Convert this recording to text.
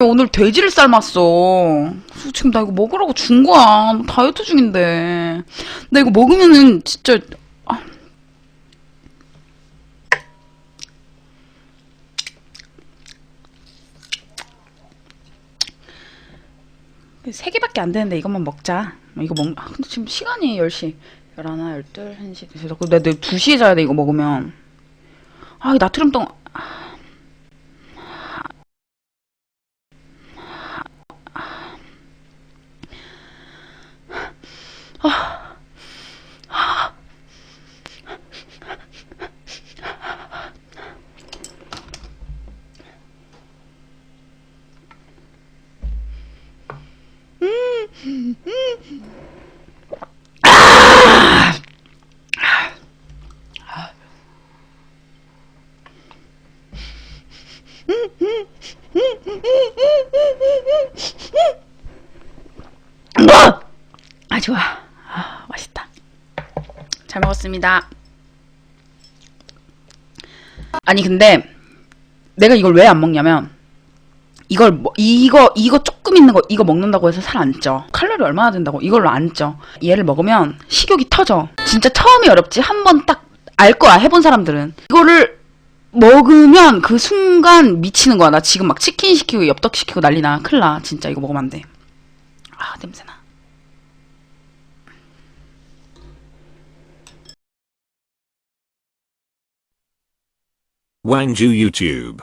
오늘 돼지를 삶았어. 지금 나 이거 먹으라고 준 거야. 나 다이어트 중인데. 나 이거 먹으면은 진짜 아. 세 개밖에 안 되는데 이것만 먹자. 이거 먹, 아, 근데 지금 시간이 10시. 11, 12, 1시, 2시. 근데 내일 2시에 자야 돼, 이거 먹으면. 아, 이 나트륨 덩, 아, 좋아. 아, 맛있다. 잘 먹었습니다. 아니, 근데, 내가 이걸 왜 안 먹냐면, 이걸, 뭐- 이거, 이거 조금 있는 거, 이거 먹는다고 해서 살 안 쪄. 칼로리 얼마나 된다고? 이걸로 안 쪄. 얘를 먹으면 식욕이 터져. 진짜 처음이 어렵지. 한 번 딱 알 거야. 해본 사람들은. 이거를 먹으면 그 순간 미치는 거야. 나 지금 막 치킨 시키고 엽떡 시키고 난리 나. 큰일 나. 진짜 이거 먹으면 안 돼. 아, 냄새나. Wangju YouTube.